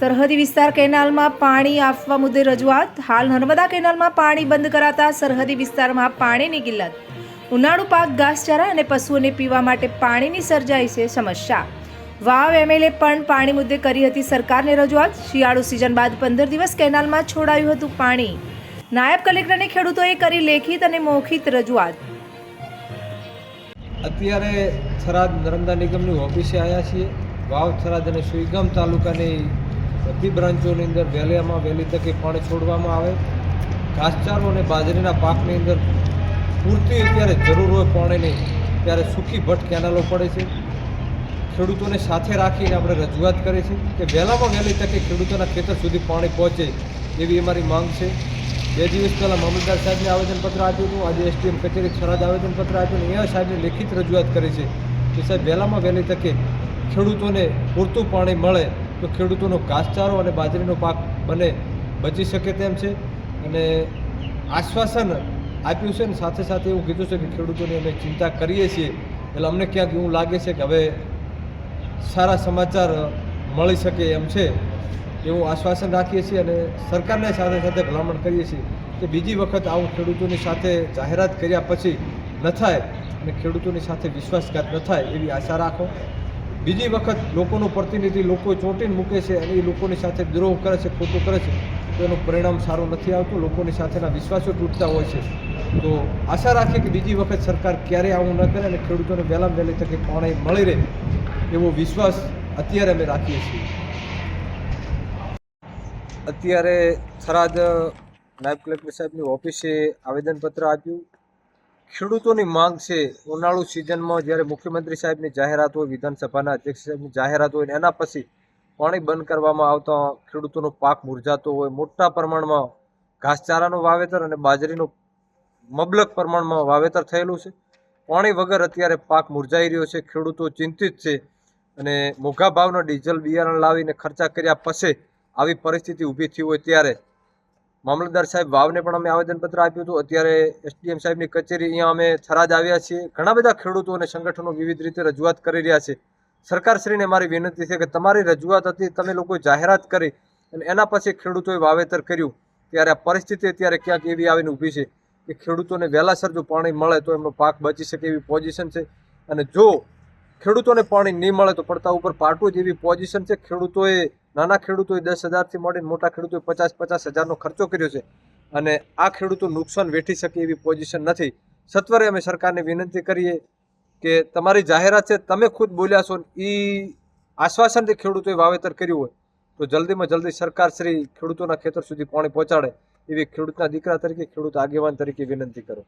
સરહદી વિસ્તાર કેનાલમાં પાણી આપવા મુદ્દે રજૂઆત. હાલ નર્મદા કેનાલમાં પાણી બંધ કરાતા સરહદી વિસ્તારમાં પાણીની કિલ્લત. ઉનાળુ પાક, ઘાસચારા અને પશુઓને પીવા માટે પાણીની સર્જાઈ છે સમસ્યા. વાવ એમએલએ પણ પાણી મુદ્દે કરી હતી સરકારને રજૂઆત. શિયાળુ સિઝન બાદ પંદર દિવસ કેનાલમાં છોડાયું હતું પાણી. નાયબ કલેક્ટરને ખેડૂતોએ કરી લેખિત અને મૌખિત રજૂઆત. અત્યારે થરાદ નર્મદા નિગમની ઓફિસે આવ્યા છીએ. વાવ, થરાદ અને સુઈગામ તાલુકાની બધી બ્રાન્ચોની અંદર વહેલામાં વહેલી તકે પાણી છોડવામાં આવે. ઘાસચારો અને બાજરીના પાકની અંદર પૂરતી અત્યારે જરૂર હોય પાણીની, ત્યારે સૂકી ભટ્ટ કેનાલો પડે છે. ખેડૂતોને સાથે રાખીને આપણે રજૂઆત કરી છે કે વહેલામાં વહેલી તકે ખેડૂતોના ખેતર સુધી પાણી પહોંચે એવી અમારી માંગ છે. બે દિવસ પહેલાં મામલતદાર સાહેબને આવેદનપત્ર આપ્યું હતું, આજે એસટીએમ કચેરી થરાદ આવેદનપત્ર આપ્યું એ સાહેબને લેખિત રજૂઆત કરી છે કે સાહેબ વહેલામાં વહેલી તકે ખેડૂતોને પૂરતું પાણી મળે તો ખેડૂતોનો ઘાસચારો અને બાજરીનો પાક બને બચી શકે તેમ છે. અને આશ્વાસન આપ્યું છે ને સાથે સાથે એવું કીધું છે કે ખેડૂતોની અમે ચિંતા કરીએ છીએ. એટલે અમને ક્યાંક એવું લાગે છે કે હવે સારા સમાચાર મળી શકે એમ છે. એવું આશ્વાસન રાખીએ છીએ અને સરકારને સાથે સાથે ભલામણ કરીએ છીએ કે બીજી વખત આવું ખેડૂતોની સાથે જાહેરાત કર્યા પછી ન થાય અને ખેડૂતોની સાથે વિશ્વાસઘાત ન થાય એવી આશા રાખો. બીજી વખત લોકોનું પ્રતિનિધિ લોકો ચોંટીને મૂકે છે અને એ લોકોની સાથે દ્રોહ કરે છે, ખોટું કરે છે, તો એનું પરિણામ સારું નથી આવતું. લોકોની સાથેના વિશ્વાસો તૂટતા હોય છે. તો આશા રાખીએ કે બીજી વખત સરકાર ક્યારેય આવું ન કરે અને ખેડૂતોને વહેલામાં વહેલી તકે પાણી મળી રહે એવો વિશ્વાસ અત્યારે અમે રાખીએ છીએ. અત્યારે થરાદ નાયબ કલેક્ટર સાહેબની ઓફિસે આવેદનપત્ર આપ્યું. ખેડૂતોની માંગ છે. ઉનાળુ સિઝનમાં જ્યારે મુખ્યમંત્રી સાહેબની જાહેરાત હોય, વિધાનસભાના અધ્યક્ષ સાહેબની જાહેરાત હોય એના પછી પાણી બંધ કરવામાં આવતા ખેડૂતોનો પાક મુરઝાતો હોય, મોટા પ્રમાણમાં ઘાસચારાનું વાવેતર અને બાજરીનું મબલક પ્રમાણમાં વાવેતર થયેલું છે. પાણી વગર અત્યારે પાક મુરઝાઈ રહ્યો છે. ખેડૂતો ચિંતિત છે અને મોઘા ભાવના ડીઝલ બિયારણ લાવીને ખર્ચા કર્યા પછી આવી પરિસ્થિતિ ઊભી થઈ હોય ત્યારે મામલતદાર સાહેબ વાવને પણ અમે આવેદનપત્ર આપ્યું હતું. અત્યારે એસડીએમ સાહેબની કચેરી અહીંયા અમે થરાદ આવ્યા છીએ. ઘણા બધા ખેડૂતો અને સંગઠનો વિવિધ રીતે રજૂઆત કરી રહ્યા છે. સરકારશ્રીને મારી વિનંતી છે કે તમારી રજૂઆત હતી, તમે લોકોએ જાહેરાત કરી અને એના પછી ખેડૂતોએ વાવેતર કર્યું. ત્યારે આ પરિસ્થિતિ અત્યારે ક્યાંક એવી આવીને ઊભી છે કે ખેડૂતોને વહેલાસર જો પાણી મળે તો એમનો પાક બચી શકે એવી પોઝિશન છે. અને જો ખેડૂતોને પાણી નહીં મળે તો પડતા ઉપર પાટું જ એવી પોઝિશન છે. ખેડૂતોએ નાના ખેડૂતોએ દસ હજારથી મળીને મોટા ખેડૂતોએ પચાસ પચાસ હજારનો ખર્ચો કર્યો છે અને આ ખેડૂતો નુકસાન વેઠી શકે એવી પોઝિશન નથી. સત્વરે અમે સરકારને વિનંતી કરીએ કે તમારી જાહેરાત છે, તમે ખુદ બોલ્યા છો એ આશ્વાસનથી ખેડૂતોએ વાવેતર કર્યું હોય, તો જલ્દીમાં જલ્દી સરકાર શ્રી ખેડૂતોના ખેતર સુધી પાણી પહોંચાડે એવી ખેડૂતના દીકરા તરીકે ખેડૂત આગેવાન તરીકે વિનંતી કરો.